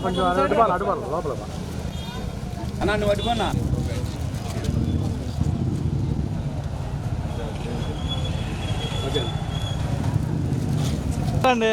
కొంచెం అడుపాలి అడుపాలి లోపల అన్నా నువ్వు పట్టుకోనా అండి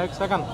હા એક સેકન્ડ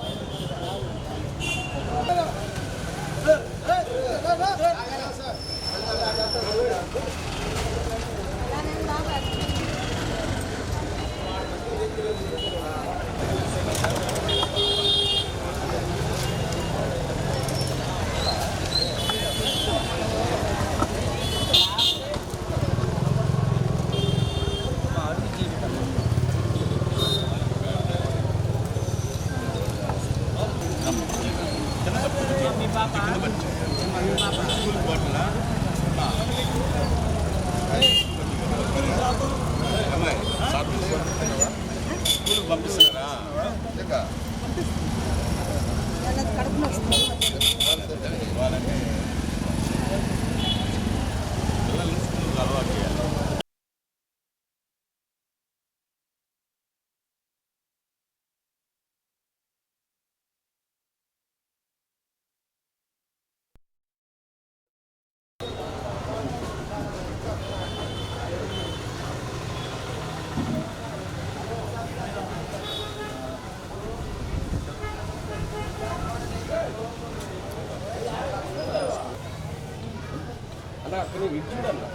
అలా అక్కడ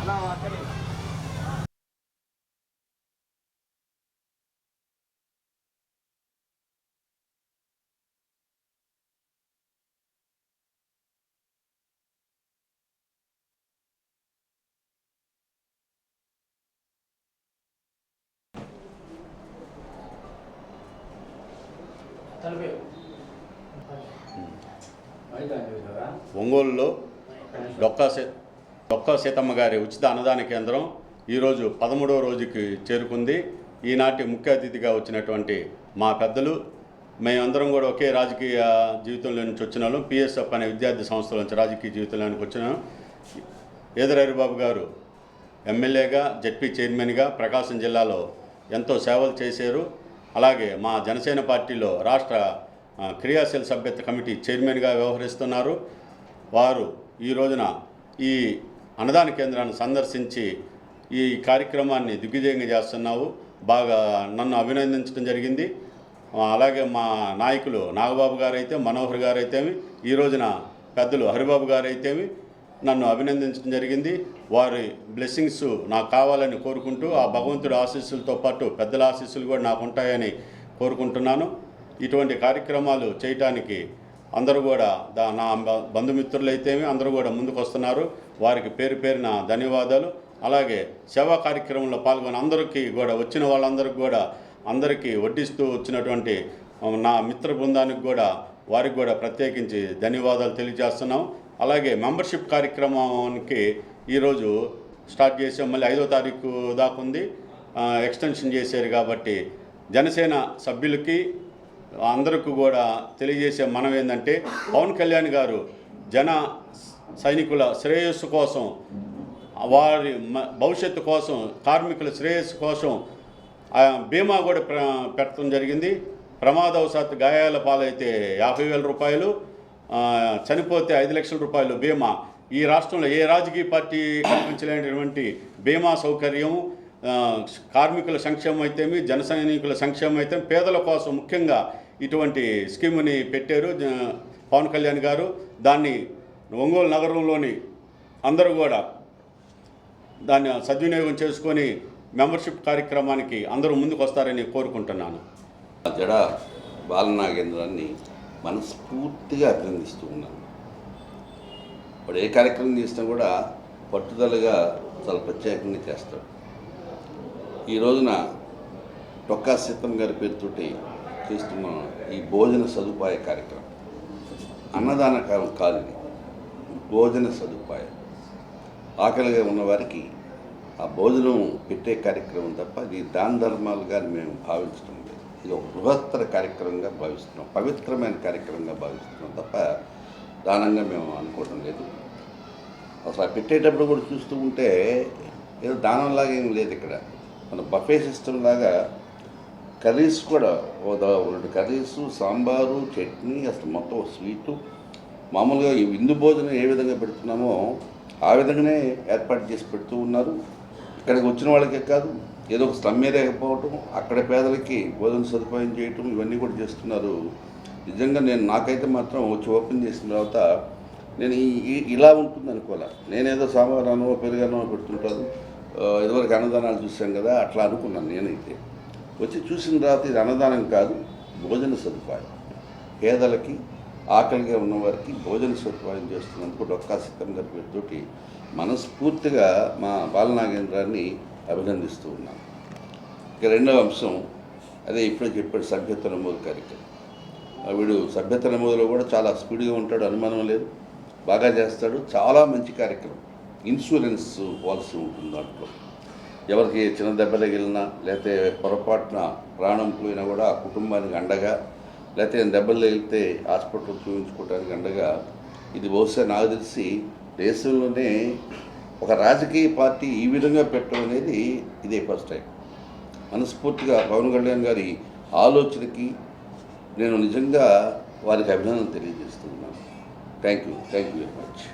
అలా అక్కడ ఒంగోలులో డొక్కా సీ డొక్కా సీతమ్మ గారి ఉచిత అన్నదాన కేంద్రం ఈరోజు పదమూడవ రోజుకి చేరుకుంది. ఈనాటి ముఖ్య అతిథిగా వచ్చినటువంటి మా పెద్దలు మేమందరం కూడా ఒకే రాజకీయ జీవితంలో నుంచి వచ్చిన వాళ్ళం. పిఎస్ఎఫ్ అనే విద్యార్థి సంస్థల నుంచి రాజకీయ జీవితంలోనికి వచ్చినాం ఏదరహరిబాబు గారు ఎమ్మెల్యేగా జడ్పీ చైర్మన్గా ప్రకాశం జిల్లాలో ఎంతో సేవలు చేశారు. అలాగే మా జనసేన పార్టీలో రాష్ట్ర క్రియాశీల సభ్యత్వ కమిటీ చైర్మన్గా వ్యవహరిస్తున్నారు. వారు ఈ రోజున ఈ అన్నదాన కేంద్రాన్ని సందర్శించి ఈ కార్యక్రమాన్ని దిగ్విజయంగా చేస్తున్నావు. బాగా నన్ను అభినందించడం జరిగింది. అలాగే మా నాయకులు నాగబాబు గారు అయితే మనోహర్ గారైతేమి ఈ రోజున పెద్దలు హరిబాబు గారైతేమి నన్ను అభినందించడం జరిగింది. వారి బ్లెస్సింగ్స్ నాకు కావాలని కోరుకుంటూ ఆ భగవంతుడి ఆశీస్సులతో పాటు పెద్దల ఆశీస్సులు కూడా నాకు ఉంటాయని కోరుకుంటున్నాను. ఇటువంటి కార్యక్రమాలు చేయటానికి అందరూ కూడా దా నా బంధుమిత్రులైతేమి అందరూ కూడా ముందుకు వస్తున్నారు వారికి పేరు పేరున ధన్యవాదాలు. అలాగే సేవా కార్యక్రమంలో పాల్గొని అందరికీ కూడా వచ్చిన వాళ్ళందరికీ కూడా అందరికీ వడ్డిస్తూ వచ్చినటువంటి నా మిత్ర బృందానికి కూడా వారికి కూడా ప్రత్యేకించి ధన్యవాదాలు తెలియజేస్తున్నాం. అలాగే మెంబర్షిప్ కార్యక్రమానికి ఈరోజు స్టార్ట్ చేసాం. మళ్ళీ ఐదో తారీఖు దాకా ఉంది. ఎక్స్టెన్షన్ చేశారు కాబట్టి జనసేన సభ్యులకి అందరికీ కూడా తెలియజేసే మనం ఏంటంటే పవన్ కళ్యాణ్ గారు జన సైనికుల శ్రేయస్సు కోసం వారి మ- భవిష్యత్తు కోసం కార్మికుల శ్రేయస్సు కోసం బీమా కూడా పెట్టడం జరిగింది. ప్రమాదవశాత్తు గాయాల పాలైతే యాభై వేల రూపాయలు చనిపోతే ఐదు లక్షల రూపాయలు బీమా. ఈ రాష్ట్రంలో ఏ రాజకీయ పార్టీ కల్పించలేనటువంటి బీమా సౌకర్యం కార్మికుల సంక్షేమం అయితేమి జన సైనికుల సంక్షేమం అయితే పేదల కోసం ముఖ్యంగా ఇటువంటి స్కీమ్ని పెట్టారు పవన్ కళ్యాణ్ గారు. దాన్ని ఒంగోలు నగరంలోని అందరూ కూడా దాన్ని సద్వినియోగం చేసుకొని మెంబర్షిప్ కార్యక్రమానికి అందరూ ముందుకు వస్తారని కోరుకుంటున్నాను. జడ బాలనాగేంద్రాన్ని మనస్ఫూర్తిగా అభినందిస్తూ ఉన్నాను. వాడు ఏ కార్యక్రమం చేసినా కూడా పట్టుదలగా చాలా ప్రత్యేకంగా చేస్తాడు. ఈ రోజున టొక్కా సీతం గారి పేరుతోటి చేస్తున్న ఈ భోజన సదుపాయ కార్యక్రమం. అన్నదాన కాలం కాదు ఇది. భోజన సదుపాయం. ఆకలిగా ఉన్నవారికి ఆ భోజనం పెట్టే కార్యక్రమం తప్ప ఇది దాన ధర్మాలుగా మేము భావించడం లేదు. ఇది ఒక బృహత్తర కార్యక్రమంగా భావిస్తున్నాం. పవిత్రమైన కార్యక్రమంగా భావిస్తున్నాం తప్ప దానంగా మేము అనుకోవడం లేదు. అసలు ఆ పెట్టేటప్పుడు కూడా చూస్తూ ఉంటే ఏదో దానంలాగా ఏం లేదు ఇక్కడ. మన బఫే సిస్టమ్ లాగా కర్రీస్ కూడా ఓ రెండు కర్రీస్ సాంబారు చట్నీ అసలు మొత్తం స్వీటు. మామూలుగా ఈ విందు భోజనం ఏ విధంగా పెడుతున్నామో ఆ విధంగానే ఏర్పాటు చేసి పెడుతూ ఉన్నారు. ఇక్కడికి వచ్చిన వాళ్ళకే కాదు ఏదో ఒక స్లమ్ ఏరియా అక్కడ పేదలకి భోజన సదుపాయం చేయటం ఇవన్నీ కూడా చేస్తున్నారు. నిజంగా నేను నాకైతే మాత్రం వచ్చి ఓపెన్ చేసిన తర్వాత నేను ఈ- ఇలా ఉంటుంది అనుకోలే నేనేదో సాంబారానో పెరుగానో పెడుతుంటాను. ఇదివరకు అన్నదానాలు చూసాం కదా అట్లా అనుకున్నాను నేనైతే. వచ్చి చూసిన తర్వాత ఇది అన్నదానం కాదు భోజన సదుపాయం. పేదలకి ఆకలిగా ఉన్నవారికి భోజన సదుపాయం చేస్తున్నందుకు డొక్కా సీతం గారి మనస్ఫూర్తిగా మా బాలనాగేంద్రాన్ని అభినందిస్తూ ఉన్నాను. ఇక రెండవ అంశం అదే ఇప్పుడే చెప్పాడు సభ్యత్వ నమోదు కార్యక్రమం. ఆ వీడు సభ్యత నమోదులో కూడా చాలా స్పీడ్గా ఉంటాడు అనుమానం లేదు. బాగా చేస్తాడు చాలా మంచి కార్యక్రమం. ఇన్సూరెన్స్ పాలసీ ఉంటుంది దాంట్లో. ఎవరికి చిన్న దెబ్బ తగిలినా లేకపోతే పొరపాటున ప్రాణం పోయినా కూడా ఆ కుటుంబానికి అండగా లేకపోతే దెబ్బలు తగిలితే హాస్పిటల్ చూపించుకోవడానికి అండగా ఇది బహుశా నాకు తెలిసి దేశంలోనే ఒక రాజకీయ పార్టీ ఈ విధంగా పెట్టడం అనేది ఇదే ఫస్ట్ టైం. మనస్ఫూర్తిగా పవన్ కళ్యాణ్ గారి ఆలోచనకి నేను నిజంగా వారికి అభినందన తెలియజేస్తున్నాను. Thank you thank you very much.